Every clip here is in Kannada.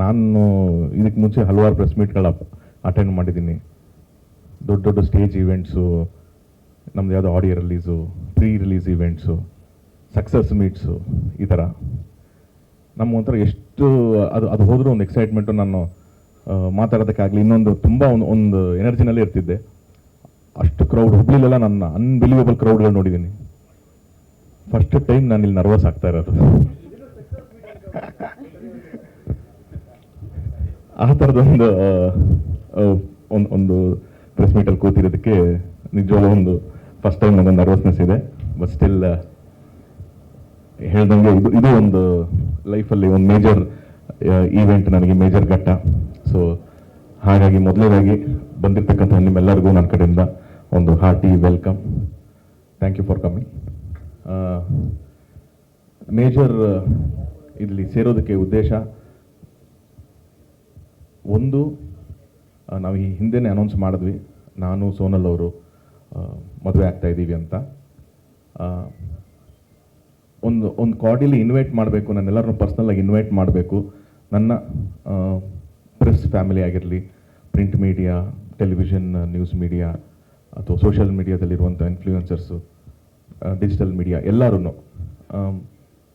ನಾನು ಇದಕ್ಕೆ ಮುಂಚೆ ಹಲವಾರು ಪ್ರೆಸ್ ಮೀಟ್ಗಳ ಅಟೆಂಡ್ ಮಾಡಿದ್ದೀನಿ. ದೊಡ್ಡ ದೊಡ್ಡ ಸ್ಟೇಜ್ ಈವೆಂಟ್ಸು ನಮ್ದು ಯಾವುದೋ audio release pre release events success meets ಈ ಥರ ನಮ್ಮ ಒಂಥರ ಎಷ್ಟು, ಅದು ಅದು ಹೋದರೂ ಒಂದು ಎಕ್ಸೈಟ್ಮೆಂಟು ನಾನು ಮಾತಾಡೋದಕ್ಕಾಗಲಿ ಇನ್ನೊಂದು ತುಂಬ ಒಂದು ಒಂದು ಎನರ್ಜಿನಲ್ಲೇ ಇರ್ತಿದ್ದೆ. ಅಷ್ಟು ಕ್ರೌಡ್ ಹುಬ್ಳಿಲೆಲ್ಲ ನನ್ನ ಅನ್ಬಿಲೀವಬಲ್ ಕ್ರೌಡ್ಗಳು ನೋಡಿದ್ದೀನಿ. ಫಸ್ಟ್ ಟೈಮ್ ನಾನು ಇಲ್ಲಿ ನರ್ವಸ್ ಆಗ್ತಾ ಇರೋದು. ಆ ಥರದ ಒಂದು ಒಂದು ಪ್ರೆಸ್ ಮೀಟಲ್ಲಿ ಕೂತಿರೋದಕ್ಕೆ ನಿಜವಾಗ್ಲೂ ಒಂದು ಫಸ್ಟ್ ಟೈಮ್ ನನಗೆ ನರ್ವಸ್ನೆಸ್ ಇದೆ. ಬಟ್ ಸ್ಟಿಲ್ ಹೇಳ್ದಂಗೆ ಇದು ಇದು ಒಂದು ಲೈಫಲ್ಲಿ ಒಂದು ಮೇಜರ್ ಈವೆಂಟ್ ನನಗೆ ಮೇಜರ್ ಘಟ್ಟ. ಸೊ ಹಾಗಾಗಿ ಮೊದಲನೇದಾಗಿ ಬಂದಿರ್ತಕ್ಕಂಥ ನಿಮ್ಮೆಲ್ಲರಿಗೂ ನನ್ನ ಕಡೆಯಿಂದ ಒಂದು hearty welcome thank you for coming major ಇಲ್ಲಿ ಸೇರೋದಕ್ಕೆ ಉದ್ದೇಶ ಒಂದು ನಾವು ಈ ಹಿಂದೆನೇ ಅನೌನ್ಸ್ ಮಾಡಿದ್ವಿ. ನಾನು, ಸೋನಲ್ ಅವರು ಮದುವೆ ಆಗ್ತಾ ಇದ್ದೀವಿ ಅಂತ. ಒಂದು ಒಂದು ಕಾರ್ಡಿಲಿ ಇನ್ವೈಟ್ ಮಾಡಬೇಕು. ನನ್ನೆಲ್ಲರನ್ನು ಪರ್ಸ್ನಲ್ಲಾಗಿ ಇನ್ವೈಟ್ ಮಾಡಬೇಕು. ನನ್ನ ಪ್ರೆಸ್ ಫ್ಯಾಮಿಲಿ ಆಗಿರಲಿ print media television news media ಅಥವಾ ಸೋಷಿಯಲ್ ಮೀಡಿಯಾದಲ್ಲಿರುವಂಥ ಇನ್ಫ್ಲೂಯೆನ್ಸರ್ಸು ಡಿಜಿಟಲ್ ಮೀಡಿಯಾ ಎಲ್ಲರೂ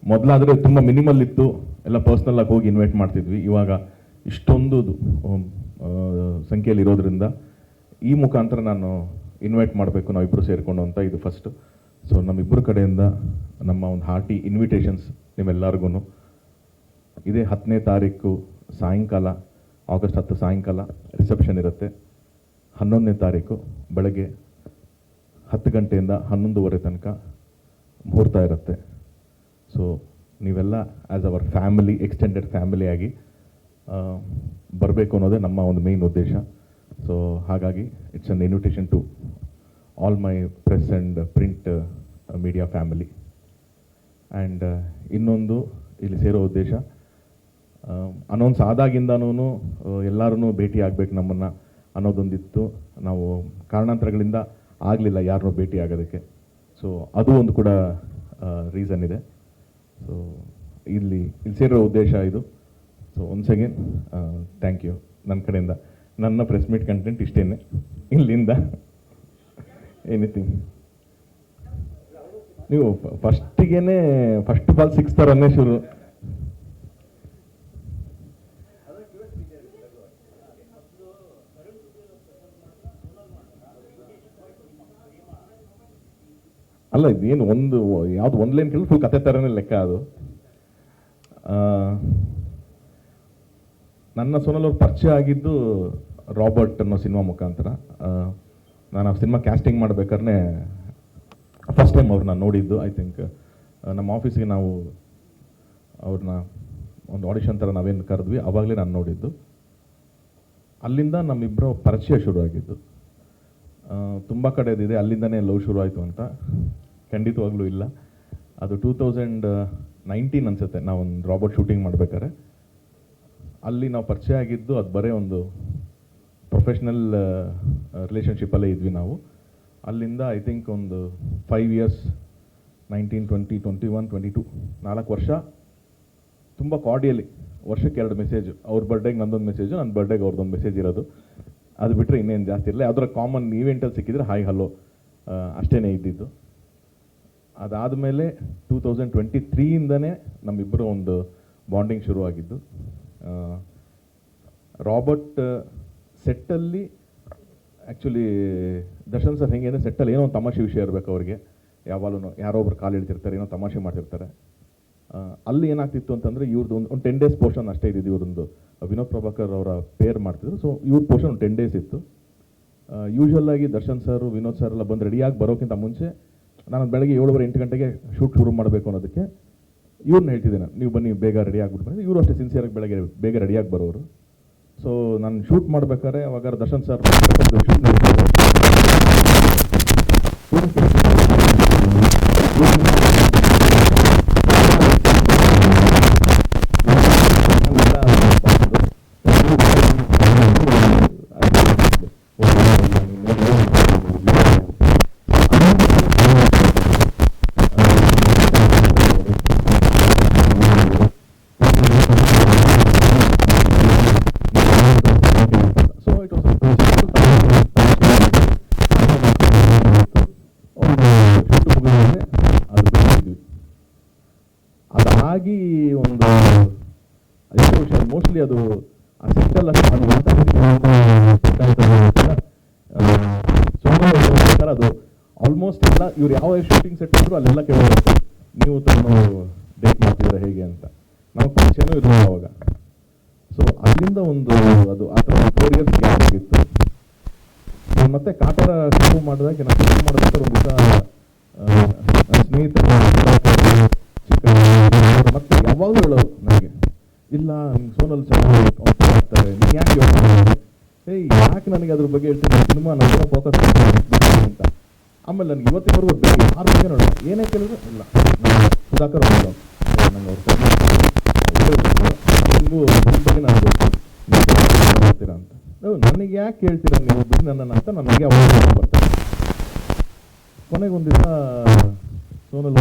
ಮೊದಲಾದರೆ ತುಂಬ ಮಿನಿಮಲ್ ಇತ್ತು. ಎಲ್ಲ ಪರ್ಸ್ನಲ್ಲಾಗಿ ಹೋಗಿ ಇನ್ವೈಟ್ ಮಾಡ್ತಿದ್ವಿ. ಇವಾಗ ಇಷ್ಟೊಂದು ಸಂಖ್ಯೆಯಲ್ಲಿ ಇರೋದ್ರಿಂದ ಈ ಮುಖಾಂತರ ನಾನು ಇನ್ವೈಟ್ ಮಾಡಬೇಕು ನಾವಿಬ್ಬರು ಸೇರಿಕೊಂಡು ಅಂತ ಇದು ಫಸ್ಟ್ ಸೊ ನಮ್ಮಿಬ್ಬರ ಕಡೆಯಿಂದ ನಮ್ಮ ಒಂದು ಹಾರ್ಟಿ ಇನ್ವಿಟೇಷನ್ಸ್ ನಿಮ್ಮೆಲ್ಲರಿಗೂ ಇದೇ ಹತ್ತನೇ ತಾರೀಕು ಸಾಯಂಕಾಲ, ಆಗಸ್ಟ್ ಹತ್ತು ಸಾಯಂಕಾಲ ರಿಸೆಪ್ಷನ್ ಇರುತ್ತೆ. ಹನ್ನೊಂದನೇ ತಾರೀಕು ಬೆಳಗ್ಗೆ ಹತ್ತು ಗಂಟೆಯಿಂದ ಹನ್ನೊಂದುವರೆ ತನಕ ಮುಹೂರ್ತ ಇರುತ್ತೆ. ಸೊ ನೀವೆಲ್ಲ as our family extended family ಆಗಿ ಬರಬೇಕು ಅನ್ನೋದೇ ನಮ್ಮ ಒಂದು ಮೇನ್ ಉದ್ದೇಶ. ಸೊ ಹಾಗಾಗಿ it's an invitation to all my press and print media family and ಇನ್ನೊಂದು ಇಲ್ಲಿ ಸೇರೋ ಉದ್ದೇಶ ಅನೌನ್ಸ್ ಆದಾಗಿಂದನೂ ಎಲ್ಲರೂ ಭೇಟಿ ಆಗಬೇಕು ನಮ್ಮನ್ನು ಅನ್ನೋದೊಂದಿತ್ತು. ನಾವು ಕಾರಣಾಂತರಗಳಿಂದ ಆಗಲಿಲ್ಲ ಯಾರನ್ನೂ ಭೇಟಿ ಆಗೋದಕ್ಕೆ. ಸೊ ಅದು ಒಂದು ಕೂಡ ರೀಸನ್ ಇದೆ. ಸೊ ಇಲ್ಲಿ ಇಲ್ಲಿ ಸೇರೋ ಉದ್ದೇಶ ಇದು. So once again thank you ನನ್ನ ಕಡೆಯಿಂದ. ನನ್ನ ಪ್ರೆಸ್ ಮೀಟ್ ಕಂಟೆಂಟ್ ಇಷ್ಟೇನೆ. ಇಲ್ಲಿಂದ ಎನಿಥಿಂಗ್ ನೀವು ಫಸ್ಟಿಗೆನೆ ಫಸ್ಟ್ ಬಾಲ್ ಸಿಕ್ಸ್ ಥರನೇ ಶುರು. ಅಲ್ಲ, ಇದೇನು ಒಂದು, ಯಾವ್ದು ಒಂದು ಲೈನ್ ಕೇಳಿ ಫುಲ್ ಕತೆ ಥರನೇ ಲೆಕ್ಕ ಅದು. ನನ್ನ ಸೋನಲ್ ಅವ್ರ ಪರಿಚಯ ಆಗಿದ್ದು ರಾಬರ್ಟ್ ಅನ್ನೋ ಸಿನಿಮಾ ಮುಖಾಂತರ. ನಾನು ಆ ಸಿನಿಮಾ ಕ್ಯಾಸ್ಟಿಂಗ್ ಮಾಡ್ಬೇಕಾದ್ರೆ ಫಸ್ಟ್ ಟೈಮ್ ಅವ್ರನ್ನ ನೋಡಿದ್ದು ಐ ಥಿಂಕ್ ನಮ್ಮ ಆಫೀಸಿಗೆ ನಾವು ಅವ್ರನ್ನ ಒಂದು ಆಡಿಷನ್ ಥರ ನಾವೇನು ಕರೆದ್ವಿ ಆವಾಗಲೇ ನಾನು ನೋಡಿದ್ದು. ಅಲ್ಲಿಂದ ನಮ್ಮಿಬ್ಬರ ಪರಿಚಯ ಶುರು ಆಗಿದ್ದು ತುಂಬ ಕಡೆದಿದೆ, ಅಲ್ಲಿಂದನೇ ಲವ್ ಶುರು ಆಯಿತು ಅಂತ. ಖಂಡಿತವಾಗ್ಲೂ ಇಲ್ಲ. ಅದು ಟೂ ತೌಸಂಡ್ ನೈನ್ಟೀನ್ ಅನ್ಸುತ್ತೆ ನಾವು ಒಂದು ರಾಬರ್ಟ್ ಶೂಟಿಂಗ್ ಮಾಡ್ಬೇಕಾದ್ರೆ. ಅಲ್ಲಿ ನಾವು ಪರಿಚಯ ಆಗಿದ್ದು ಅದು ಬರೀ ಒಂದು ಪ್ರೊಫೆಷ್ನಲ್ ರಿಲೇಷನ್ಶಿಪ್ಪಲ್ಲೇ ಇದ್ವಿ ನಾವು. ಅಲ್ಲಿಂದ ಐ ಥಿಂಕ್ ಒಂದು five years nineteen twenty twenty one twenty two ನಾಲ್ಕು ವರ್ಷ. ತುಂಬ ಕಾರ್ಡಿಯಲಿ ವರ್ಷಕ್ಕೆ ಎರಡು ಮೆಸೇಜ್ ಅವ್ರ ಬರ್ಡೇಗೆ ನಂದೊಂದು ಮೆಸೇಜು ನನ್ನ ಬರ್ಡೇಗೆ ಅವ್ರದ್ದೊಂದು ಮೆಸೇಜ್ ಇರೋದು. ಅದು ಬಿಟ್ಟರೆ ಇನ್ನೇನು ಜಾಸ್ತಿ ಇರಲಿಲ್ಲ. ಅದರ ಕಾಮನ್ ಈವೆಂಟಲ್ಲಿ ಸಿಕ್ಕಿದ್ರೆ ಹಾಯ್ ಹಲೋ ಅಷ್ಟೇ ಇದ್ದಿದ್ದು. ಅದಾದಮೇಲೆ ಟೂ ತೌಸಂಡ್ ಟ್ವೆಂಟಿ ತ್ರೀಯಿಂದನೇ ನಮ್ಮಿಬ್ಬರು ಒಂದು ಬಾಂಡಿಂಗ್ ಶುರುವಾಗಿದ್ದು. ರಾಬರ್ಟ್ ಸೆಟ್ಟಲ್ಲಿ ಆ್ಯಕ್ಚುಲಿ ದರ್ಶನ್ ಸರ್ ಹೆಂಗೆ ಸೆಟ್ಟಲ್ಲಿ ಏನೋ ಒಂದು ತಮಾಷೆ ವಿಷಯ ಇರಬೇಕು ಅವ್ರಿಗೆ. ಯಾವಾಗಲೂ ಯಾರೋ ಒಬ್ರು ಕಾಲು ಇಡ್ತಿರ್ತಾರೆ ಏನೋ ತಮಾಷೆ ಮಾಡ್ತಿರ್ತಾರೆ. ಅಲ್ಲಿ ಏನಾಗ್ತಿತ್ತು ಅಂತಂದರೆ ಇವ್ರದ್ದು ಒಂದು ಒಂದು ಟೆನ್ ಡೇಸ್ ಪೋರ್ಷನ್ ಅಷ್ಟೇ ಇದ್ದಿದ್ದು ಇವ್ರೊಂದು ವಿನೋದ್ ಪ್ರಭಾಕರ್ ಅವರ ಪೇರ್ ಮಾಡ್ತಿದ್ರು. ಸೊ ಇವ್ರ ಪೋರ್ಷನ್ ಒಂದು ಟೆನ್ ಡೇಸ್ ಇತ್ತು. ಯೂಶ್ವಲ್ ಆಗಿ ದರ್ಶನ್ ಸರ್, ವಿನೋದ್ ಸರ್ ಎಲ್ಲ ಬಂದು ರೆಡಿಯಾಗಿ ಬರೋಕ್ಕಿಂತ ಮುಂಚೆ ನಾನು ಬೆಳಗ್ಗೆ ಏಳುವರೆ ಎಂಟು ಗಂಟೆಗೆ ಶೂಟ್ ಶುರು ಮಾಡಬೇಕು ಅನ್ನೋದಕ್ಕೆ ಇವ್ರನ್ನ ಹೇಳ್ತಿದ್ದೇನೆ ನೀವು ಬನ್ನಿ, ಬೇಗ ರೆಡಿ ಆಗಿಬಿಟ್ಟು ಇವರು ಅಷ್ಟೇ ಸಿನ್ಸಿಯರಾಗಿ ಬೆಳಗ್ಗೆ ಬೇಗ ರೆಡಿಯಾಗಿ ಬರೋರು ಸೊ ನಾನು ಶೂಟ್ ಮಾಡ್ಬೇಕಾದ್ರೆ ಅವಾಗ ದರ್ಶನ್ ಸರ್ ಶೂಟ್ ಶೂಟಿಂಗ್ ಅಲ್ಲೆಲ್ಲ ಕೇಳೋರು ನೀವು ತಮ್ಮ ಡೇಟ್ ಮಾಡ್ತಿದ್ರೆ ಹೇಗೆ ಅಂತ. ನಾವು ಪರಿಚಯನೂ ಇರಲಿಲ್ಲ ಅವಾಗ. ಸೊ ಅಲ್ಲಿಂದ ಒಂದು ಅದು ಆ ಥರ ಫೋರ್ ಇಯರ್ಸ್ ಗ್ಯಾಪ್ ಆಗಿತ್ತು ಮತ್ತೆ ಕಾಟರ ಶುರು ಮಾಡಿದಾಗ ನಾನು ಶುರು ಮಾಡಿದಾಗ ಒಂದು ದಿವಸ ಸ್ನೇಹಿತರು ಮತ್ತೆ ಯಾವಾಗಲೂ ಹೇಳೋರು ನನಗೆ, ಇಲ್ಲ ನಿಮ್ಗೆ ಸೋನಲ್ ಚೆನ್ನಾಗಿ ಆಗ್ತಾರೆ, ನೀನು ಯಾಕೆ ಯೋಚನೆ ಏಯ್, ಯಾಕೆ ನನಗೆ ಅದ್ರ ಬಗ್ಗೆ ಹೇಳ್ತೀನಿ ಸಿನಿಮಾ ನನ್ನ ಫೋಕಸ್ ಆಮೇಲೆ ನನಗೆ ಇವತ್ತಿನವರೆಗೂ ಬೇರೆ ಆರು ಬಗ್ಗೆ ನೋಡೋಣ ಏನೇ ಕೇಳಿದ್ರು ಇಲ್ಲ. ಸುಧಾಕರ್ ಅವರು ನಿಮ್ಮ ಬಗ್ಗೆ ನಾನು ನನಗೆ ಯಾಕೆ ಹೇಳ್ತೀರಾ ನೀವು ಬಿಡಿ ನನ್ನನ್ನು ಅಂತ ನನಗೆ ಅವಾಗ ಬರ್ತಾರೆ ಕೊನೆಗೆ ಒಂದು ದಿವಸ ಸೋನಲ್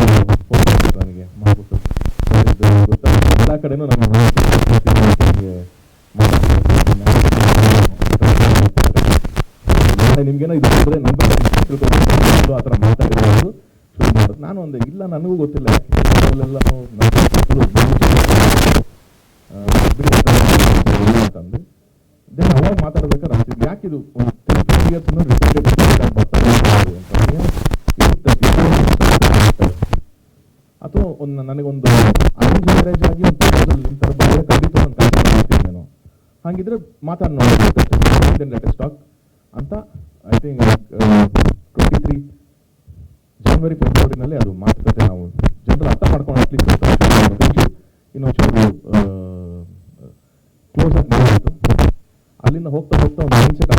ಫೋನ್ ಮಾಡ್ತಾರೆ ನನಗೆ ಎಲ್ಲ ಕಡೆನೂ ನಾಳೆ ನಿಮ್ಗೇನೋ ಇದು ಬಂದರೆ ನನ್ನ ಬಗ್ಗೆ ತಿಳ್ಕೊಂಡು ಆ ಥರ ಮಾತಾಡಿರೋದು ಶುರು ಮಾಡೋದು ನಾನು ಒಂದು ಇಲ್ಲ ನನಗೂ ಗೊತ್ತಿಲ್ಲ ಅಂತಂದು ದೆನ್ ಅವಾಗ ಮಾತಾಡ್ಬೇಕಾದ್ರೆ ಅಂತಿದ್ದು ಯಾಕೆ ಇದು ಒಂದು ಅಥವಾ ಒಂದು ನನಗೊಂದು ಅರೇಂಜ್ ಮ್ಯಾರೇಜ್ ಆಗಿ ಒಂದು ಖಂಡಿತ ಮಾಡ್ತೀನಿ ನಾನು ಹಾಗಿದ್ರೆ ಮಾತಾಡಿ ನೋಡಿ ಲೇಟೆಸ್ಟ್ ಸ್ಟಾಕ್ ಅಂತ I think twenty three January ಫೆಬ್ರವರಿನಲ್ಲಿ ಅದು ಮಾತುಕತೆ ನಾವು ಜನರು ಅರ್ಥ ಮಾಡ್ಕೊಂಡು ಅಟ್ಲೀಸ್ಟ್ ಇನ್ನೊಂಚೂರು ಕ್ಲೋಸ್ ಆಗಿ ಅಲ್ಲಿಂದ ಹೋಗ್ತಾ ಹೋಗ್ತಾ ಒಂದು ಮೈಂಡ್ ಸೆಟ್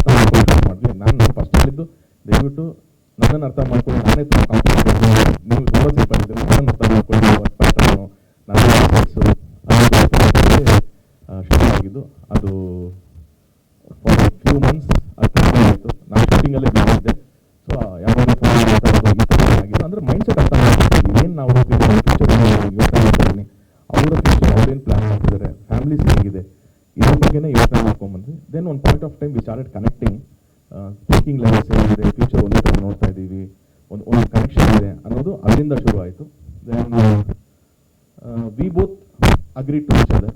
ಶುರುವಾಯಿತು. ಶುರು ಆಯಿತು then we both agree to each other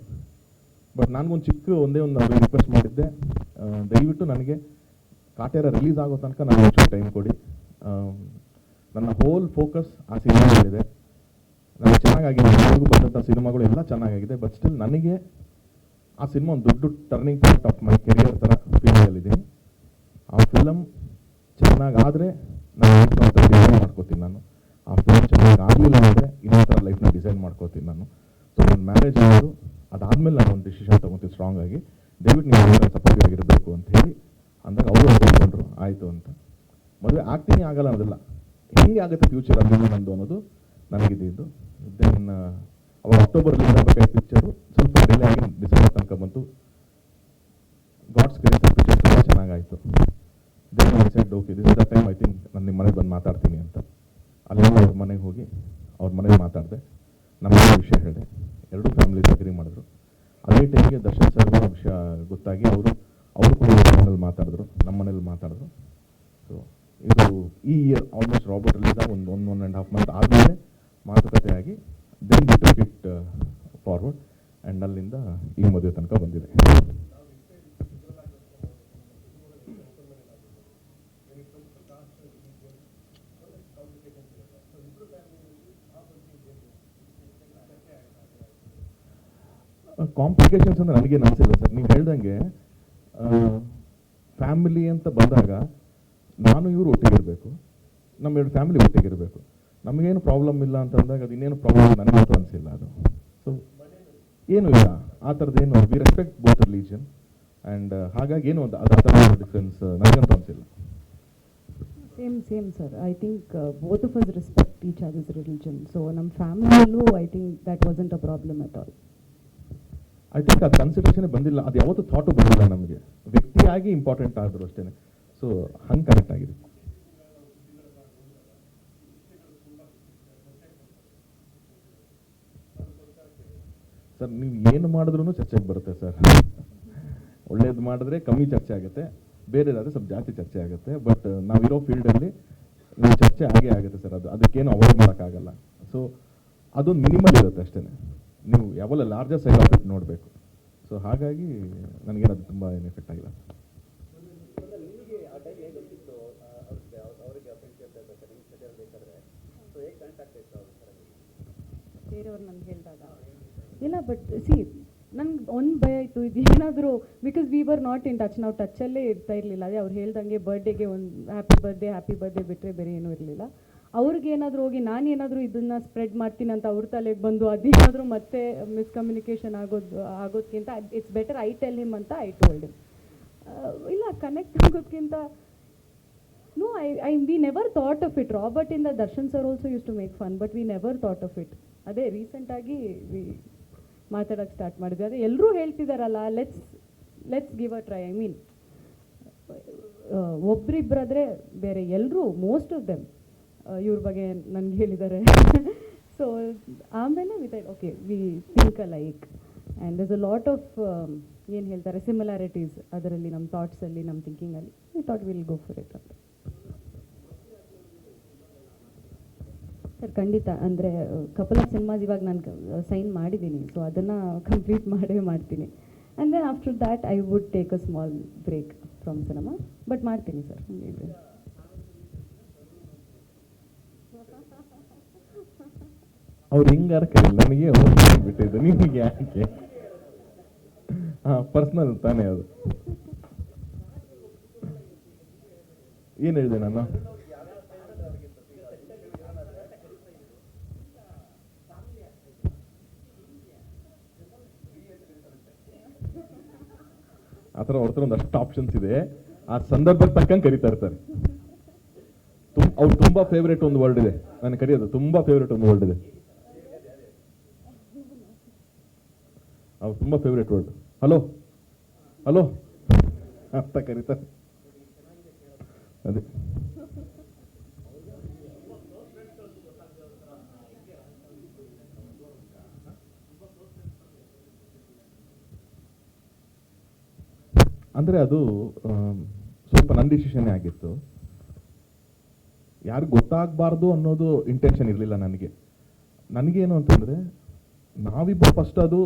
but ಒಂದು ಚಿಕ್ಕ ಒಂದೇ ಒಂದು ಅವ್ರಿಗೆ ರಿಕ್ವೆಸ್ಟ್ ಮಾಡಿದ್ದೆ. ದಯವಿಟ್ಟು ನನಗೆ ಕಾಟೇರ ರಿಲೀಸ್ ಆಗೋ ತನಕ ನಾನು ಒಂಚೂರು ಟೈಮ್ ಕೊಡಿ. ನನ್ನ ಹೋಲ್ ಫೋಕಸ್ ಆ ಸಿನಿಮಾ ಮೇಲಿದೆ ನನಗೆ ಚೆನ್ನಾಗಾಗಿದೆ ನನಗೂ ಬಂದಂಥ ಸಿನಿಮಾಗಳು ಎಲ್ಲ ಚೆನ್ನಾಗಾಗಿದೆ. ಬಟ್ ಸ್ಟಿಲ್ ನನಗೆ ಆ ಸಿನಿಮಾ ಒಂದು ದೊಡ್ಡ turning point of my career ಥರ ಫೀಲ್ಡಲ್ಲಿದ್ದೀನಿ ಆ ಫಿಲಮ್ ಚೆನ್ನಾಗಾದರೆ ನಾನು ಮಾಡ್ಕೋತೀನಿ ನಾನು. ಆ ಫಿಲಮ್ ಚೆನ್ನಾಗಿ ಅಂದರೆ ಇನ್ನೊಂದು ಥರ ಲೈಫ್ನ ಡಿಸೈನ್ ಮಾಡ್ಕೋತೀನಿ ನಾನು. ಸೊ ನನ್ನ ಮ್ಯಾರೇಜ್ ಆಗೋದು ಅದಾದಮೇಲೆ ನಾನು ಒಂದು ಡಿಸಿಷನ್ ತೊಗೊತೀನಿ ಸ್ಟ್ರಾಂಗ್ ಆಗಿ. ದಯವಿಟ್ಟು ನೀವು ಸಪೋರ್ಟಿವ್ ಆಗಿರಬೇಕು ಅಂತ ಹೇಳಿ ಅಂದಾಗ ಅವರು ಒಪ್ಕೊಂಡ್ರು ಆಯಿತು ಅಂತ. ಮದುವೆ ಆಗ್ತೀನಿ ಆಗಲ್ಲ ಅನ್ನೋದಿಲ್ಲ. ಹೇಗೆ ಆಗುತ್ತೆ ಫ್ಯೂಚರ್ ಅಲ್ಲಿ ನಂದು ಅನ್ನೋದು ನನಗಿದ್ದು ದೆನ್ ಅವಾಗ ಅಕ್ಟೋಬರಲ್ಲಿ ಬರಬೇಕಾದ ಪಿಕ್ಚರು ಸ್ವಲ್ಪ ಡಿಲೇ ಆಗಿ ಡಿಸೆಂಬರ್ ತನಕ ಬಂತು. ಗಾಡ್ಸ್ ಗ್ರೇಸ್ ಪಿಕ್ಚರ್ ತುಂಬ ಚೆನ್ನಾಗಾಯಿತು then I said okay this the time I think ನಾನು ನಿಮ್ಮ ಮನೆಗೆ ಬಂದು ಮಾತಾಡ್ತೀನಿ ಅಂತ. ಅಲ್ಲಿ ಅವ್ರ ಮನೆಗೆ ಹೋಗಿ ಅವ್ರ ಮನೆಗೆ ಮಾತಾಡಿದೆ. ನಮ್ಮ ವಿಷಯ ಹೇಳಿದೆ. ಎರಡೂ ಫ್ಯಾಮಿಲಿ ಅಗ್ರಿ ಮಾಡಿದ್ರು. ಅದೇ ಟೈಮ್ಗೆ ದರ್ಶನ್ ಸರ್ ವಿಷಯ ಗೊತ್ತಾಗಿ ಅವರು ಅವರು ಕೂಡ ಮನೇಲಿ ಮಾತಾಡಿದ್ರು. ನಮ್ಮ ಮನೇಲಿ ಮಾತಾಡಿದ್ರು. ಸೊ ಇದು ಈ ಇಯರ್ ಆಲ್ಮೋಸ್ಟ್ ರಾಬರ್ಟ್ ಆಗಿ ಒಂದು ಒನ್ ಆ್ಯಂಡ್ ಹಾಫ್ ಮಂತ್ ಆದಮೇಲೆ ಮಾತುಕತೆ ಆಗಿ ದೆನ್ ಇಟ್ ಫಾರ್ವರ್ಡ್ ಆ್ಯಂಡ್ ಅಲ್ಲಿಂದ ಈ ಮದುವೆ ತನಕ ಬಂದಿದೆ. ಕಾಂಪ್ಲಿಕೇಶನ್ಸ್ ಅಂದ್ರೆ ನನಗೇನು ಅನಿಸಿಲ್ಲ ಸರ್. ನೀವು ಹೇಳ್ದಂಗೆ ಫ್ಯಾಮಿಲಿ ಅಂತ ಬಂದಾಗ ನಾನು ಇವರು ಒಟ್ಟಿಗಿರಬೇಕು, ನಮ್ಮ ಎರಡು ಫ್ಯಾಮಿಲಿ ಒಟ್ಟಿಗಿರಬೇಕು. ನಮಗೇನು ಪ್ರಾಬ್ಲಮ್ ಇಲ್ಲ ಅಂತ ಅಂದಾಗ ಅದು ಇನ್ನೇನು ಪ್ರಾಬ್ಲಮ್ ನನಗಂತೂ ಅನಿಸಿಲ್ಲ ಅದು. ಸೊ ಏನು ಇಲ್ಲ. ಆ ಥರದ್ದು ಏನು we respect both religion and ಹಾಗಾಗಿ ಏನು ಅದು ಆ ಥರ ಡಿಫ್ರೆನ್ಸ್ ನನಗಂತೂ ಅನಿಸಿಲ್ಲ same same sir I think both of us respect each others religion so ನಮ್ಮ ಫ್ಯಾಮಿಲಿಯಲ್ಲೂ I think that wasn't a problem at all I think ಅದು ಕನ್ಸಿಡ್ರೇಷನ್ ಬಂದಿಲ್ಲ. ಅದು ಯಾವತ್ತೂ ಥಾಟು ಬಂದಿಲ್ಲ ನಮಗೆ. ವ್ಯಕ್ತಿಯಾಗಿ ಇಂಪಾರ್ಟೆಂಟ್ ಆದರು ಅಷ್ಟೇ ಸೊ ಹಂಗೆ ಕನೆಕ್ಟ್ ಆಗಿದೆ. ಸರ್, ನೀವು ಏನು ಮಾಡಿದ್ರೂ ಚರ್ಚೆಗೆ ಬರುತ್ತೆ ಸರ್. ಒಳ್ಳೇದು ಮಾಡಿದ್ರೆ ಕಮ್ಮಿ ಚರ್ಚೆ ಆಗುತ್ತೆ. ಬೇರೆದಾದ್ರೆ ಸ್ವಲ್ಪ ಜಾಸ್ತಿ ಚರ್ಚೆ ಆಗುತ್ತೆ. ಬಟ್ ನಾವಿರೋ ಫೀಲ್ಡಲ್ಲಿ ನೀವು ಚರ್ಚೆ ಆಗೇ ಆಗುತ್ತೆ ಸರ್. ಅದು, ಅದಕ್ಕೇನು ಅವಾಯ್ಡ್ ಮಾಡೋಕ್ಕಾಗಲ್ಲ. ಸೊ ಅದೊಂದು ಮಿನಿಮಲ್ ಇರುತ್ತೆ ಅಷ್ಟೇ ನೀವು ಯಾವಲ್ಲ ಲಾರ್ಜರ್ ಸೈಡ್ ಆಫ್ ಇಟ್ ನೋಡಬೇಕು. ಸೊ ಹಾಗಾಗಿ ನನಗೇನದು ತುಂಬ ಏನು ಎಫೆಕ್ಟ್ ಆಗಿಲ್ಲ. ಇಲ್ಲ ಬಟ್ ಸಿ ನಂಗೆ ಒಂದು ಭಯ ಇತ್ತು. ಇದು ಏನಾದರೂ because we were not in touch ನಾವು ಟಚ್ಚಲ್ಲೇ ಇರ್ತಾ ಇರಲಿಲ್ಲ. ಅದೇ ಅವ್ರು ಹೇಳ್ದಂಗೆ ಬರ್ಡೇಗೆ ಒಂದು ಹ್ಯಾಪಿ ಬರ್ಡೇ ಹ್ಯಾಪಿ ಬರ್ಡೇ ಬಿಟ್ಟರೆ ಬೇರೆ ಏನೂ ಇರಲಿಲ್ಲ. ಅವ್ರಿಗೆ ಏನಾದರೂ ಹೋಗಿ ನಾನು ಏನಾದರೂ ಇದನ್ನ ಸ್ಪ್ರೆಡ್ ಮಾಡ್ತೀನಿ ಅಂತ ಅವ್ರ ತಲೆಗೆ ಬಂದು ಅದೇನಾದರೂ ಮತ್ತೆ ಮಿಸ್ಕಮ್ಯುನಿಕೇಷನ್ ಆಗೋದು ಆಗೋದಕ್ಕಿಂತ it's better I tell him ಅಂತ ಐ ಟೋಲ್ಡ್ ಹಿಮ್ ಇಲ್ಲ connect ಆಗೋದಕ್ಕಿಂತ no I I we never thought of it Robert ಇಂದ Darshan sir also use to make fun but we never thought of it. ಅದೇ ರೀಸೆಂಟಾಗಿ ವಿ ಮಾತಾಡೋಕ್ಕೆ ಸ್ಟಾರ್ಟ್ ಮಾಡಿದ್ವಿ. ಅದೇ ಎಲ್ಲರೂ ಹೇಳ್ತಿದ್ದಾರಲ್ಲ let's let's give a try I mean ಒಬ್ರಿಬ್ಬರಾದರೆ ಬೇರೆ ಎಲ್ಲರೂ ಮೋಸ್ಟ್ ಆಫ್ ದೆಮ್ ಇವ್ರ ಬಗ್ಗೆ ನನ್ಗೆ ಹೇಳಿದ್ದಾರೆ ಸೊ ಆಮೇಲೆ with okay we think uh like and thus uh lot of ಏನು ಹೇಳ್ತಾರೆ ಸಿಮಿಲಾರಿಟೀಸ್ ಅದರಲ್ಲಿ ನಮ್ಮ ಥಾಟ್ಸಲ್ಲಿ ನಮ್ಮ ಥಿಂಕಿಂಗಲ್ಲಿ we thought will go for it ಅಂತ. ಸರ್, ಖಂಡಿತ. ಅಂದರೆ, ಕಪಲ್ ಆಫ್ ಸಿನಿಮಾಸ್ ಇವಾಗ ನಾನು ಸೈನ್ ಮಾಡಿದ್ದೀನಿ ಸೊ ಅದನ್ನು ಕಂಪ್ಲೀಟ್ ಮಾಡೇ ಮಾಡ್ತೀನಿ. And then after that I would take a small break from cinema but ಮಾಡ್ತೀನಿ ಸರ್ ಅವ್ರು ಹಿಂಗಾರ ಕರೀಲಿ ನನಗೆ ಬಿಟ್ಟಿದ್ದು ನಿಮಗೆ ಯಾಕೆ? ಹಾಂ ಪರ್ಸ್ನಲ್ ತಾನೇ ಅದು. ಏನು ಹೇಳಿದೆ ನಾನು? ಆ ಥರ ಅವ್ರ ಒಂದಷ್ಟು ಆಪ್ಷನ್ಸ್ ಇದೆ. ಆ ಸಂದರ್ಭಕ್ಕೆ ತಕ್ಕಂಗೆ ಕರಿತಾ ಇರ್ತಾರೆ. ಅವ್ರು ತುಂಬಾ ಫೇವ್ರೇಟ್ ಒಂದು ವರ್ಡ್ ಇದೆ. ನಾನು ಕರೆಯೋದು, ತುಂಬಾ ಫೇವ್ರೇಟ್ ಒಂದು ವರ್ಡ್ ಇದೆ. ತುಂಬಾ ಫೇವ್ರೇಟ್ ವರ್ಡ್ ಹಲೋ ಹಲೋ ಅಂತ ಕರೀತಾರೆ ಅದೇ. ಅಂದರೆ ಅದು ಸ್ವಲ್ಪ ನನ್ನ ಡಿಸಿಷನ್ನೇ ಆಗಿತ್ತು. ಯಾರು ಗೊತ್ತಾಗಬಾರ್ದು ಅನ್ನೋದು ಇಂಟೆನ್ಷನ್ ಇರಲಿಲ್ಲ ನನಗೆ. ನನಗೇನು ಅಂತಂದರೆ ನಾವಿಬ್ಬರು ಫಸ್ಟ್ ಅದು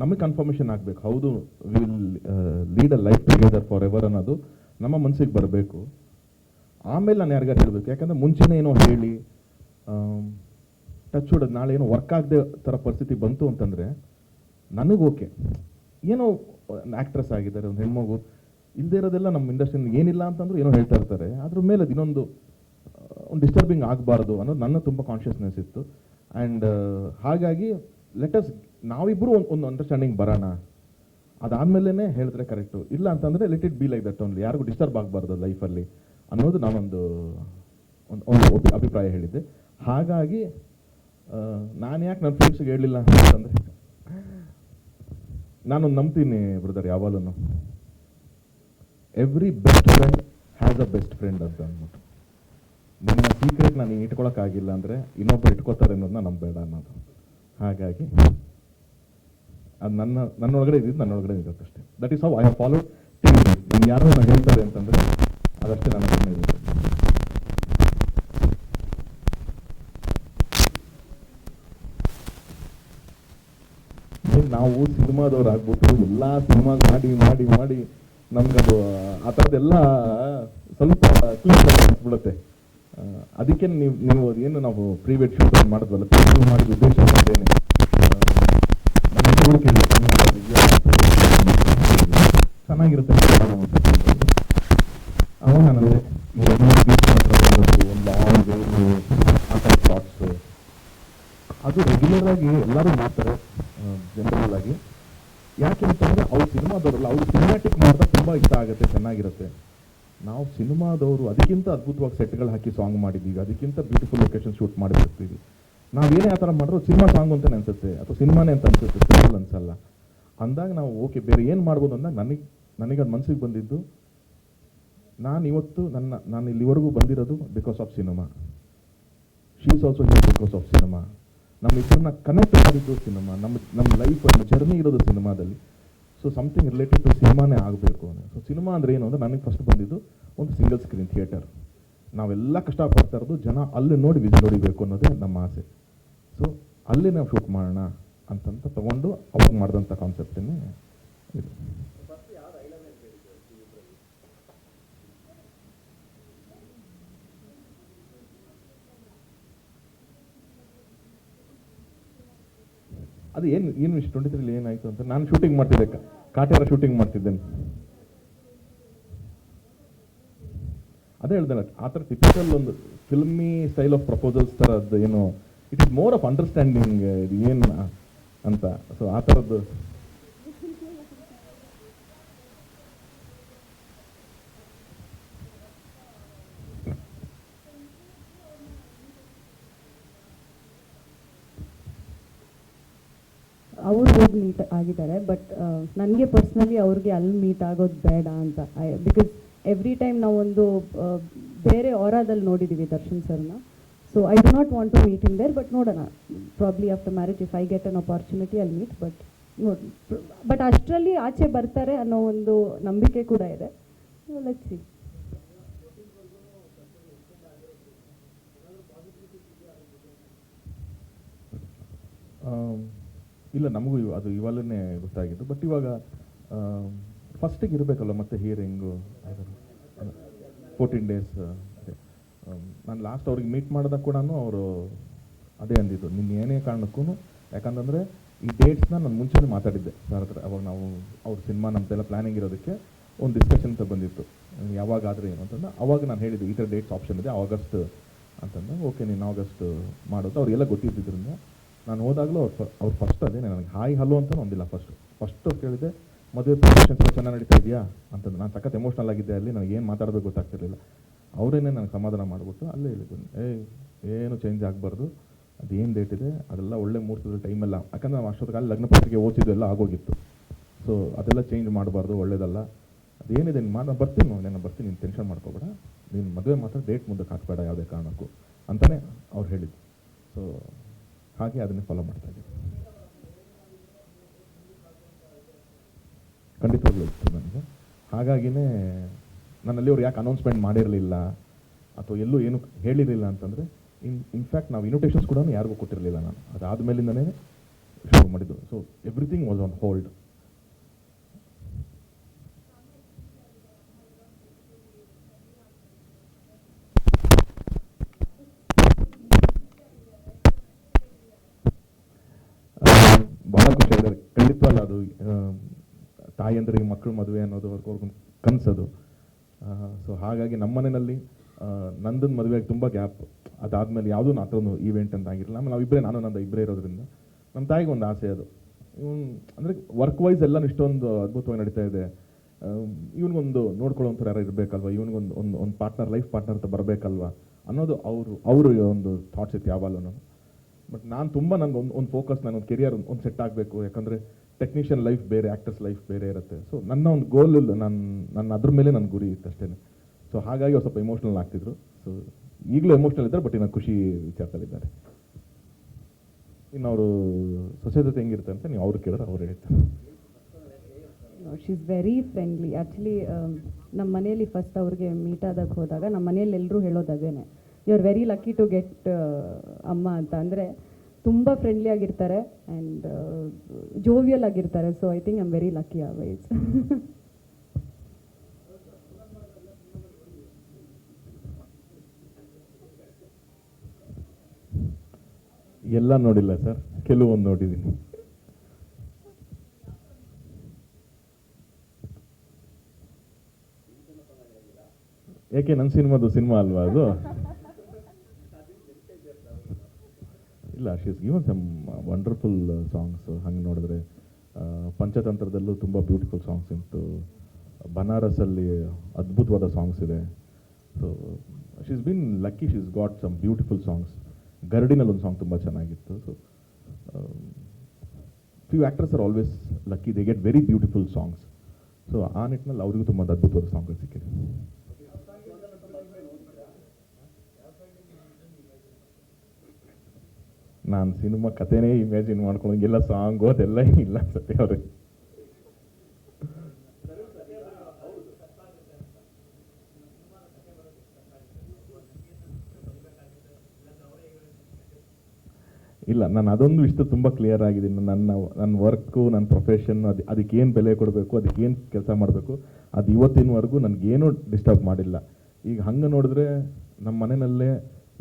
ನಮಗೆ ಕನ್ಫರ್ಮೇಷನ್ ಆಗಬೇಕು. ಹೌದು will lead a life together for ever ಅನ್ನೋದು ನಮ್ಮ ಮನಸ್ಸಿಗೆ ಬರಬೇಕು. ಆಮೇಲೆ ನಾನು ಯಾರಿಗಾರು ಹೇಳಬೇಕು, ಯಾಕಂದರೆ ಮುಂಚೆನೇ ಏನೋ ಹೇಳಿ ಟಚ್ ಹೊಡೋದು ನಾಳೆ ಏನೋ ವರ್ಕ್ ಆಗದೆ ಥರ ಪರಿಸ್ಥಿತಿ ಬಂತು ಅಂತಂದರೆ, ನನಗೆ ಓಕೆ ಏನೋ ಆ್ಯಕ್ಟ್ರೆಸ್ ಆಗಿದ್ದಾರೆ, ಒಂದು ಹೆಣ್ಮಗು ಇಲ್ಲದೆ ಇರೋದೆಲ್ಲ ನಮ್ಮ ಇಂಡಸ್ಟ್ರಿ ಏನಿಲ್ಲ ಅಂತಂದ್ರೂ ಏನೋ ಹೇಳ್ತಾ ಇರ್ತಾರೆ. ಅದ್ರ ಮೇಲೆ ಇನ್ನೊಂದು ಒಂದು ಡಿಸ್ಟರ್ಬಿಂಗ್ ಆಗಬಾರ್ದು ಅನ್ನೋದು ನನ್ನ ತುಂಬ ಕಾನ್ಷಿಯಸ್ನೆಸ್ ಇತ್ತು. ಆ್ಯಂಡ್ ಹಾಗಾಗಿ ಲೆಟಸ್ ನಾವಿಬ್ಬರು ಒಂದು ಒಂದು ಅಂಡರ್ಸ್ಟ್ಯಾಂಡಿಂಗ್ ಬರೋಣ. ಅದಾದಮೇಲೆ ಹೇಳಿದ್ರೆ ಕರೆಕ್ಟು ಇಲ್ಲ ಅಂತಂದರೆ let it be like that only ಯಾರಿಗೂ ಡಿಸ್ಟರ್ಬ್ ಆಗಬಾರ್ದು ಲೈಫಲ್ಲಿ ಅನ್ನೋದು ನಾನೊಂದು ಒಂದು ಒಂದು ಅಭಿಪ್ರಾಯ ಹೇಳಿದ್ದೆ. ಹಾಗಾಗಿ ನಾನು ಯಾಕೆ ನನ್ನ ಫ್ರೆಂಡ್ಸ್ಗೆ ಹೇಳಲಿಲ್ಲ ಅಂತಂದರೆ? ನಾನು ನಂಬ್ತೀನಿ ಬ್ರದರ್ ಯಾವಾಗಲೂ every best friend has a best friend ಅಂತ ಅಂದ್ಬಿಟ್ಟು. ನಿನ್ನ ಸೀಕ್ರೆಟ್ ನಾನು ಇಟ್ಕೊಳಕ್ಕಾಗಿಲ್ಲ ಅಂದರೆ ಇನ್ನೊಬ್ಬರು ಇಟ್ಕೋತಾರೆ ಅನ್ನೋದನ್ನ ನಂಬೇಡ ಅನ್ನೋದು. ಹಾಗಾಗಿ ಅದು ನನ್ನ, ನನ್ನೊಳಗಡೆ ಇದ್ದಿದ್ದು ನನ್ನೊಳಗಡೆ ಇರುತ್ತೆ ಅಷ್ಟೇ. That is how I have followed ಯಾರು ನಾನು ಹೇಳ್ತಾರೆ ಅಂತಂದರೆ ಅದಷ್ಟೇ ನನ್ನ ಹತ್ರ ಇರುತ್ತೆ. ನಾವು ಸಿನಿಮಾದವ್ರು ಆಗ್ಬಿಟ್ಟು ಎಲ್ಲ ಸಿನಿಮಾ ಮಾಡಿ ಮಾಡಿ ಮಾಡಿ ನಮ್ಗದು, ಆ ಥರದ್ದೆಲ್ಲ ಸ್ವಲ್ಪ ಕ್ಲೀನ್ ಅನ್ಸ್ಬಿಡುತ್ತೆ ಅದಕ್ಕೆ ನೀವು ನೀವು ಏನು ನಾವು ಪ್ರೀವೇಟ್ ಶೂಟ್ ಮಾಡಿದ್ವಲ್ಲ ಮಾಡಿದ ಉದ್ದೇಶ ಹೆಸರುಗಳು ಕೇಳಿ ಚೆನ್ನಾಗಿರುತ್ತೆ ಆ ಅದು ರೆಗ್ಯುಲರ್ ಆಗಿ ಎಲ್ಲರೂ ಮಾಡ್ತಾರೆ ಜನರಲ್ ಆಗಿ. ಯಾಕೆ ಅಂತಂದರೆ ಅವ್ರ ಸಿನಿಮಾದವರಲ್ಲ, ಅವ್ರು ಸಿನಿಮ್ಯಾಟಿಕ್ ಮಾಡಿದಾಗ ತುಂಬಾ ಇಷ್ಟ ಆಗುತ್ತೆ, ಚೆನ್ನಾಗಿರುತ್ತೆ. ನಾವು ಸಿನಿಮಾದವರು, ಅದಕ್ಕಿಂತ ಅದ್ಭುತವಾಗಿ ಸೆಟ್ಗಳು ಹಾಕಿ ಸಾಂಗ್ ಮಾಡಿದ್ದೀವಿ ಅದಕ್ಕಿಂತ ಬ್ಯೂಟಿಫುಲ್ ಲೊಕೇಶನ್ ಶೂಟ್ ಮಾಡಿಬಿಡ್ತೀವಿ ನಾವೇನೇ ಆ ಥರ ಮಾಡಿದ್ರು ಸಿನಿಮಾ ಸಾಂಗ್ ಅಂತ ಅನ್ಸುತ್ತೆ. ಅಥವಾ ಸಿನಿಮಾನೇ ಅಂತ ಅನ್ಸುತ್ತೆ. ಸಿಂಪಲ್ ಅನ್ಸಲ್ಲ. ಅಂದಾಗ ನಾವು ಓಕೆ ಬೇರೆ ಏನು ಮಾಡ್ಬೋದು ಅಂದಾಗ ನನಗೆ ನನಗೆ ಅದು ಮನಸ್ಸಿಗೆ ಬಂದಿದ್ದು ನಾನು ಇವತ್ತು ನನ್ನ, ನಾನು ಇಲ್ಲಿವರೆಗೂ ಬಂದಿರೋದು because of cinema she's also here because of cinema ನಮ್ಮ ಇಬ್ಬರನ್ನ ಕನೆಕ್ಟ್ ಮಾಡಿದ್ದು ಸಿನಿಮಾ ನಮ್ಮ ನಮ್ಮ ಲೈಫ್ ನಮ್ಮ ಜರ್ನಿ ಇರೋದು ಸಿನಿಮಾದಲ್ಲಿ ಸೊ ಸಮಥಿಂಗ್ ರಿಲೇಟೆಡ್ ಟು ಸಿನಿಮಾನೇ ಆಗಬೇಕು ಸೊ ಸಿನಿಮಾ ಅಂದರೆ ಏನು ಅಂದರೆ ನನಗೆ ಫಸ್ಟ್ ಬಂದಿದ್ದು ಒಂದು ಸಿಂಗಲ್ ಸ್ಕ್ರೀನ್ ಥಿಯೇಟರ್ ನಾವೆಲ್ಲ ಕಷ್ಟಪಡ್ತಾ ಇರೋದು ಜನ ಅಲ್ಲಿ ನೋಡಿ ವಿಸಿಲ್ ಹೊಡಿಬೇಕು ಅನ್ನೋದೇ ನಮ್ಮ ಆಸೆ. ಸೊ ಅಲ್ಲಿ ನಾವು ಶೂಟ್ ಮಾಡೋಣ ಅಂತಂತ ತಗೊಂಡು ಅವಾಗ ಮಾಡಿದಂಥ ಕಾನ್ಸೆಪ್ಟನ್ನೇ ಇದು. ಅದು ಏನು ಏನು ಟ್ವೆಂಟಿ ತ್ರೀಲಿ ಏನಾಯಿತು ಅಂತ ನಾನು ಶೂಟಿಂಗ್ ಮಾಡ್ತಿದ್ದೆ ಕಾಟೇರ ಶೂಟಿಂಗ್ ಮಾಡ್ತಿದ್ದೇನೆ. ಅದೇ ಹೇಳ್ದಲ್ಲ ಆ ಥರ ಟಿಪಿಕಲ್ ಒಂದು ಫಿಲ್ಮಿ ಸ್ಟೈಲ್ ಆಫ್ ಪ್ರಪೋಸಲ್ಸ್ ಥರದ್ದು ಏನು it is more of understanding ಇದು ಏನು ಅಂತ. ಸೊ ಆ ಥರದ್ದು. ಅವ್ರು ಹೋಗಿ ಮೀಟ್ ಆಗಿದ್ದಾರೆ ಬಟ್ ನನಗೆ ಪರ್ಸ್ನಲಿ ಅವ್ರಿಗೆ ಅಲ್ಲಿ ಮೀಟ್ ಆಗೋದು ಬೇಡ ಅಂತ ಬಿಕಾಸ್ ಎವ್ರಿ ಟೈಮ್ ನಾವೊಂದು ಬೇರೆ ಆರಾದಲ್ಲಿ ನೋಡಿದ್ದೀವಿ ದರ್ಶನ್ ಸರ್ನ. So I do not want to meet in there but ನೋಡೋಣ. Probably after marriage if I get an opportunity ಅಲ್ಲಿ ಮೀಟ್ ಬಟ್ ನೋಡಿ ಬಟ್ ಅಷ್ಟರಲ್ಲಿ ಆಚೆ ಬರ್ತಾರೆ ಅನ್ನೋ ಒಂದು ನಂಬಿಕೆ ಕೂಡ ಇದೆ. ಲೆಟ್ ಆಮ್, ಇಲ್ಲ ನಮಗೂ ಅದು ಇವಾಗಲೇ ಗೊತ್ತಾಗಿದ್ದು ಬಟ್ ಇವಾಗ ಫಸ್ಟಿಗೆ ಇರಬೇಕಲ್ಲ ಮತ್ತೆ ಹಿಯರಿಂಗು ಫೋರ್ಟೀನ್ ಡೇಸ್ ನಾನು ಲಾಸ್ಟ್ ಅವ್ರಿಗೆ ಮೀಟ್ ಮಾಡಿದಾಗ ಕೂಡ ಅವರು ಅದೇ ಅಂದಿದ್ದು ನಿನ್ನ ಏನೇ ಕಾರಣಕ್ಕೂ ಯಾಕಂತಂದರೆ ಈ ಡೇಟ್ಸ್ನ ನಾನು ಮುಂಚೆನೇ ಮಾತಾಡಿದ್ದೆ ಸರ್ ಹತ್ರ. ಅವಾಗ ನಾವು ಅವ್ರ ಸಿನಿಮಾ ನಮ್ಮದೆಲ್ಲ ಪ್ಲಾನಿಂಗ್ ಇರೋದಕ್ಕೆ ಒಂದು ಡಿಸ್ಕಷನ್ ಅಂತ ಬಂದಿತ್ತು ಯಾವಾಗಾದರೆ ಏನು ಅಂತಂದ್ರೆ ಅವಾಗ ನಾನು ಹೇಳಿದ್ದು ಈ ಥರ ಡೇಟ್ಸ್ ಆಪ್ಷನ್ ಇದೆ ಆಗಸ್ಟ್ ಅಂತಂದ್ರೆ ಓಕೆ ನೀನು ಆಗಸ್ಟ್ ಮಾಡೋದು. ಅವ್ರಿಗೆಲ್ಲ ಗೊತ್ತಿದ್ದರಿಂದ ನಾನು ಹೋದಾಗಲೂ ಅವ್ರು ಅವ್ರು ಫಸ್ಟ್ ಅದೇ ನನಗೆ ಹಾಯ್ ಹಲೋ ಅಂತ ಒಂದಿಲ್ಲ ಫಸ್ಟ್ ಫಸ್ಟ್ ಕೇಳಿದೆ ಮದುವೆ ಪ್ರಿಪ್ರೇಷನ್ ತುಂಬ ಚೆನ್ನಾಗಿ ನಡೀತಾ ಇದೆಯಾ ಅಂತಂದು. ನಾನು ಸಖತ್ ಎಮೋಷ್ನಲ್ ಆಗಿದ್ದೆ ಅಲ್ಲಿ, ನನಗೆ ಏನು ಮಾತಾಡಬೇಕು ಗೊತ್ತಾಗ್ತಿರಲಿಲ್ಲ. ಅವರೇನೇ ನನಗೆ ಸಮಾಧಾನ ಮಾಡಿಬಿಟ್ಟು ಅಲ್ಲೇ ಹೇಳಿದ್ದೀನಿ ಏ, ಏನು ಚೇಂಜ್ ಆಗಬಾರ್ದು? ಅದೇನು ಡೇಟ್ ಇದೆ? ಅದೆಲ್ಲ ಒಳ್ಳೆ ಮುಹೂರ್ತದ ಟೈಮೆಲ್ಲ ಯಾಕಂದ್ರೆ ನಾವು ಅಷ್ಟೊತ್ತಿಗೆ ಲಗ್ನ ಪತ್ರಿಕೆ ಓದಿದ್ದು ಎಲ್ಲ ಆಗೋಗಿತ್ತು. ಸೊ ಅದೆಲ್ಲ ಚೇಂಜ್ ಮಾಡಬಾರ್ದು, ಒಳ್ಳೇದಲ್ಲ. ಅದೇನಿದೆ ನಿಮ್ಮ ನಾನು ಬರ್ತೀನಿ ನಾನು ಬರ್ತೀನಿ, ನೀನು ಟೆನ್ಷನ್ ಮಾಡ್ಕೋಬೇಡ. ನೀನು ಮದುವೆ ಮಾತ್ರ ಡೇಟ್ ಮುಂದಕ್ಕೆ ಹಾಕಬೇಡ ಯಾವುದೇ ಕಾರಣಕ್ಕೂ ಅಂತಲೇ ಅವ್ರು ಹೇಳಿದ್ದು ಸೊ ಹಾಗೆ ಅದನ್ನೇ ಫಾಲೋ ಮಾಡ್ತಾ ಇದ್ದೀವಿ ಖಂಡಿತವಾಗ್ಲೂ ಇತ್ತು ನನಗೆ ಹಾಗಾಗಿನೇ ನನ್ನಲ್ಲಿ ಅವ್ರು ಯಾಕೆ ಅನೌನ್ಸ್ಮೆಂಟ್ ಮಾಡಿರಲಿಲ್ಲ ಅಥವಾ ಎಲ್ಲೂ ಏನು ಹೇಳಿರಲಿಲ್ಲ ಅಂತಂದರೆ ಇನ್ ಇನ್ಫ್ಯಾಕ್ಟ್ ನಾವು ಇನ್ವಿಟೇಷನ್ಸ್ ಕೂಡ ಯಾರಿಗೂ ಕೊಟ್ಟಿರಲಿಲ್ಲ ನಾನು. ಅದಾದಮೇಲಿಂದನೇ ಶುರು ಮಾಡಿದ್ದು. So everything was on hold ಭಾಳ ಖುಷಿ ಖಂಡಿತವಲ್ಲ ಅದು ಆ, ತಾಯಂದ್ರಿಗೆ ಮಕ್ಕಳು ಮದುವೆ ಅನ್ನೋದು ಅವ್ರಿಗೊಂದು ಕನಸದು. ಸೊ ಹಾಗಾಗಿ ನಮ್ಮ ಮನೆಯಲ್ಲಿ ನಂದನ್ ಮದುವೆಗೆ ತುಂಬ ಗ್ಯಾಪ್. ಅದಾದಮೇಲೆ ಯಾವುದೂ ನಾ ಈವೆಂಟ್ ಅಂತ ಆಗಿರಲಿಲ್ಲ. ಆಮೇಲೆ ನಾವಿಬ್ಬರೇ ನಾನು ನಂದು ಇಬ್ಬರೇ ಇರೋದ್ರಿಂದ ನಮ್ಮ ತಾಯಿಗೆ ಒಂದು ಆಸೆ ಅದು. ಇವನ್ ಅಂದರೆ ವರ್ಕ್ ವೈಸ್ ಎಲ್ಲ ಇಷ್ಟೊಂದು ಅದ್ಭುತವಾಗಿ ನಡೀತಾ ಇದೆ. ಇವನಿಗೊಂದು ನೋಡ್ಕೊಳ್ಳೋಂಥವ್ರು ಯಾರು ಇರಬೇಕಲ್ವ? ಇವನಿಗೊಂದು ಒಂದು ಒಂದು ಪಾರ್ಟ್ನರ್ ಲೈಫ್ ಪಾರ್ಟ್ನರ್ ಅಂತ ಬರಬೇಕಲ್ವ? ಅನ್ನೋದು ಅವರು ಅವರು ಒಂದು ಥಾಟ್ಸ್ ಇತ್ತು ಯಾವಾಗಲೂ ಬಟ್ ನಾನು ತುಂಬ ನನಗೆ ಒಂದು ಒಂದು ಫೋಕಸ್ ನಾನು ಒಂದು ಕೆರಿಯರ್ ಒಂದು ಸೆಟ್ ಆಗಬೇಕು. ಯಾಕಂದರೆ ಟೆಕ್ನಿಷಿಯನ್ ಲೈಫ್ ಬೇರೆ ಆ್ಯಕ್ಟರ್ಸ್ ಲೈಫ್ ಬೇರೆ ಇರುತ್ತೆ. ಸೊ ನನ್ನ ಒಂದು ಗೋಲ್ ನನ್ನ ನನ್ನ ಅದ್ರ ಮೇಲೆ ನನ್ನ ಗುರಿ ಇತ್ತು ಅಷ್ಟೇ ಸೊ ಹಾಗಾಗಿ ಅವ್ರು ಸ್ವಲ್ಪ ಎಮೋಷ್ನಲ್ ಆಗ್ತಿದ್ರು. ಸೊ ಈಗಲೂ ಎಮೋಷ್ನಲ್ ಇದ್ದಾರೆ ಬಟ್ ಇನ್ನು ಖುಷಿ ವಿಚಾರದಲ್ಲಿದ್ದಾರೆ. ಇನ್ನು ಅವರು ಸೊಸೆ ಜೊತೆ ಹೆಂಗಿರುತ್ತೆ ಅಂತ ನೀವು ಅವ್ರು ಕೇಳಿದ್ರೆ ಅವ್ರು ಹೇಳ್ತಾರೆ. She is very friendly actually ನಮ್ಮ ಮನೆಯಲ್ಲಿ ಫಸ್ಟ್ ಅವ್ರಿಗೆ ಮೀಟ್ ಆದಾಗ ಹೋದಾಗ ನಮ್ಮ ಮನೇಲಿ ಎಲ್ಲರೂ ಹೇಳೋದು you are very lucky to get ಅಮ್ಮ ಅಂತ. ಅಂದರೆ ತುಂಬ ಫ್ರೆಂಡ್ಲಿ ಆಗಿರ್ತಾರೆ ಆ್ಯಂಡ್ ಜೋವಿಯಲ್ ಆಗಿರ್ತಾರೆ. So I think I am very lucky ಆ ವೈಸ್ ಎಲ್ಲ ನೋಡಿಲ್ಲ ಸರ್ ಕೆಲವೊಂದು ನೋಡಿದ್ದೀನಿ ಯಾಕೆ ನನ್ನ ಸಿನಿಮಾದು ಸಿನಿಮಾ ಅಲ್ವಾ ಅದು? ಇಲ್ಲ she is given some wonderful songs ಹಂಗೆ ನೋಡಿದ್ರೆ ಪಂಚತಂತ್ರದಲ್ಲೂ ತುಂಬ ಬ್ಯೂಟಿಫುಲ್ ಸಾಂಗ್ಸ್ ಇತ್ತು ಬನಾರಸಲ್ಲಿ ಅದ್ಭುತವಾದ ಸಾಂಗ್ಸ್ ಇದೆ. So she is been lucky she is got some beautiful songs ಗರಡಿನಲ್ಲಿ ಒಂದು ಸಾಂಗ್ ತುಂಬ ಚೆನ್ನಾಗಿತ್ತು. So few actors are always lucky they get very beautiful songs so ಆ ನಿಟ್ಟಿನಲ್ಲಿ ಅವರಿಗೂ ತುಂಬ ಅದ್ಭುತವಾದ ಸಾಂಗ್ಗಳು ಸಿಕ್ಕಿದೆ. ನಾನು ಸಿನಿಮಾ ಕಥೆನೇ ಇಮ್ಯಾಜಿನ್ ಮಾಡ್ಕೊಳಂಗಿಲ್ಲ ಸಾಂಗು ಅದೆಲ್ಲ ಇಲ್ಲ ಸತ್ಯ ಅವ್ರಿಗೆ ಇಲ್ಲ, ನಾನು ಅದೊಂದು ವಿಷಯ ತುಂಬ ಕ್ಲಿಯರ್ ಆಗಿದ್ದೀನಿ ನನ್ನ ನನ್ನ ವರ್ಕು ನನ್ನ ಪ್ರೊಫೆಷನ್ ಅದು, ಅದಕ್ಕೆ ಏನು ಬೆಲೆ ಕೊಡಬೇಕು, ಅದಕ್ಕೆ ಏನು ಕೆಲಸ ಮಾಡಬೇಕು, ಅದು ಇವತ್ತಿನವರೆಗೂ ನನಗೇನು ಡಿಸ್ಟರ್ಬ್ ಮಾಡಿಲ್ಲ. ಈಗ ಹಂಗೆ ನೋಡಿದ್ರೆ ನಮ್ಮ ಮನೆಯಲ್ಲೇ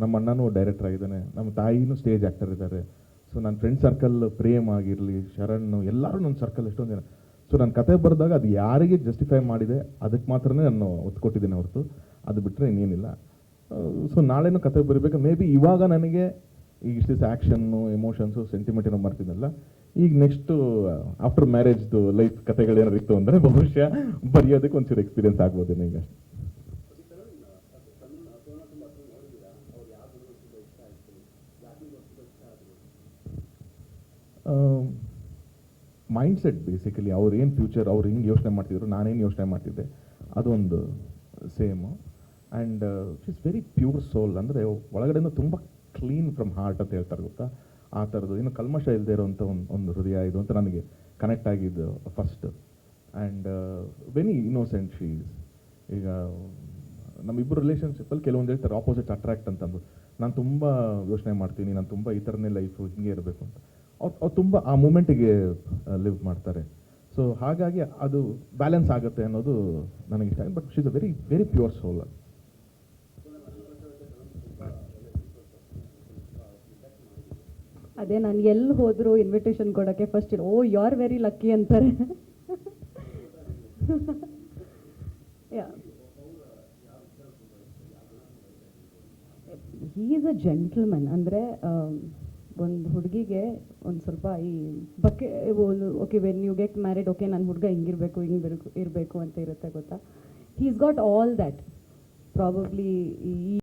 ನಮ್ಮ ಅಣ್ಣನೂ ಡೈರೆಕ್ಟರ್ ಆಗಿದ್ದಾನೆ. ನಮ್ಮ ತಾಯಿನೂ ಸ್ಟೇಜ್ ಆ್ಯಕ್ಟರ್ ಇದ್ದಾರೆ. ಸೊ ನನ್ನ ಫ್ರೆಂಡ್ ಸರ್ಕಲ್ ಪ್ರೇಮ್ ಆಗಿರಲಿ, ಶರಣ್, ಎಲ್ಲರೂ ನನ್ನ ಸರ್ಕಲ್ ಎಷ್ಟೊಂದು ಜನ. ಸೊ ನಾನು ಕತೆ ಬರೆದಾಗ ಅದು ಯಾರಿಗೆ ಜಸ್ಟಿಫೈ ಮಾಡಿದೆ ಅದಕ್ಕೆ ಮಾತ್ರನೇ ನಾನು ಒತ್ತು ಕೊಟ್ಟಿದ್ದೀನಿ ಹೊರತು. ಅದು ಬಿಟ್ಟರೆ ಇನ್ನೇನಿಲ್ಲ. ಸೊ ನಾಳೆನೂ ಕತೆ ಬರೀಬೇಕು. ಮೇ ಬಿ ಇವಾಗ ನನಗೆ ಈಗ ಇಷ್ಟು ದಿವಸ ಆ್ಯಕ್ಷನ್ನು ಎಮೋಷನ್ಸು ಸೆಂಟಿಮೆಂಟ್ ಏನೋ ಮಾಡ್ತಿದ್ದಲ್ಲ ಈಗ ನೆಕ್ಸ್ಟು ಆಫ್ಟರ್ ಮ್ಯಾರೇಜ್ದು ಲೈಫ್ ಕತೆಗಳೇನಾರು ಇತ್ತು ಅಂದರೆ ಬಹುಶಃ ಬರೆಯೋದಕ್ಕೆ ಒಂಚೂರು ಎಕ್ಸ್ಪೀರಿಯನ್ಸ್ ಆಗ್ಬೋದೇನೋ ಈಗ. ಮೈಂಡ್ ಸೆಟ್ ಬೇಸಿಕಲಿ ಅವ್ರು ಏನು ಫ್ಯೂಚರ್ ಅವ್ರು ಹಿಂಗೆ ಯೋಚನೆ ಮಾಡ್ತಿದ್ರು ನಾನೇನು ಯೋಚನೆ ಮಾಡ್ತಿದ್ದೆ, ಅದೊಂದು same and it's very pure soul ಅಂದರೆ ಒಳಗಡೆಯಿಂದ ತುಂಬ ಕ್ಲೀನ್ ಫ್ರಮ್ ಹಾರ್ಟ್ ಅಂತ ಹೇಳ್ತಾರೆ ಗೊತ್ತಾ? ಆ ಥರದ್ದು ಇನ್ನು ಕಲ್ಮಶ ಇಲ್ಲದೆ ಇರೋವಂಥ ಒಂದು ಒಂದು ಹೃದಯ ಇದು ಅಂತ ನನಗೆ ಕನೆಕ್ಟ್ ಆಗಿದ್ದು first and very innocent she's ಈಗ ನಮ್ಮಿಬ್ಬರು ರಿಲೇಷನ್ಶಿಪ್ಪಲ್ಲಿ ಕೆಲವೊಂದು ಹೇಳ್ತಾರೆ ಆಪೋಸಿಟ್ ಅಟ್ರಾಕ್ಟ್ ಅಂತಂದು ನಾನು ತುಂಬ ಯೋಚನೆ ಮಾಡ್ತೀನಿ, ನಾನು ತುಂಬ ಈ ಥರನೇ ಲೈಫು ಹಿಂಗೆ ಇರಬೇಕು ಅಂತ. ಅವ್ರು ತುಂಬ ಆ ಮೂಮೆಂಟಿಗೆ ಲಿವ್ ಮಾಡ್ತಾರೆ. ಸೊ ಹಾಗಾಗಿ ಅದು ಬ್ಯಾಲೆನ್ಸ್ ಆಗುತ್ತೆ ಅನ್ನೋದು ನನಗೆ ಇಷ್ಟ. But she's a very very pure soul ಅದೇ ನಾನು ಎಲ್ಲಿ ಹೋದ್ರು ಇನ್ವಿಟೇಷನ್ ಕೊಡೋಕ್ಕೆ first oh you are very lucky ಅಂತಾರೆ ಹೀ ಈಸ್ ಅ ಜೆಂಟಲ್ಮನ್ ಅಂದರೆ ಒಂದು ಹುಡುಗಿಗೆ ಒಂದು ಸ್ವಲ್ಪ ಈ ಬಕ್ಕೆ okay when you get married okay ನನ್ನ ಹುಡುಗ ಹಿಂಗಿರಬೇಕು ಹಿಂಗೆ ಇರಬೇಕು ಅಂತ ಇರುತ್ತೆ ಗೊತ್ತಾ? He's got all that probably ಈ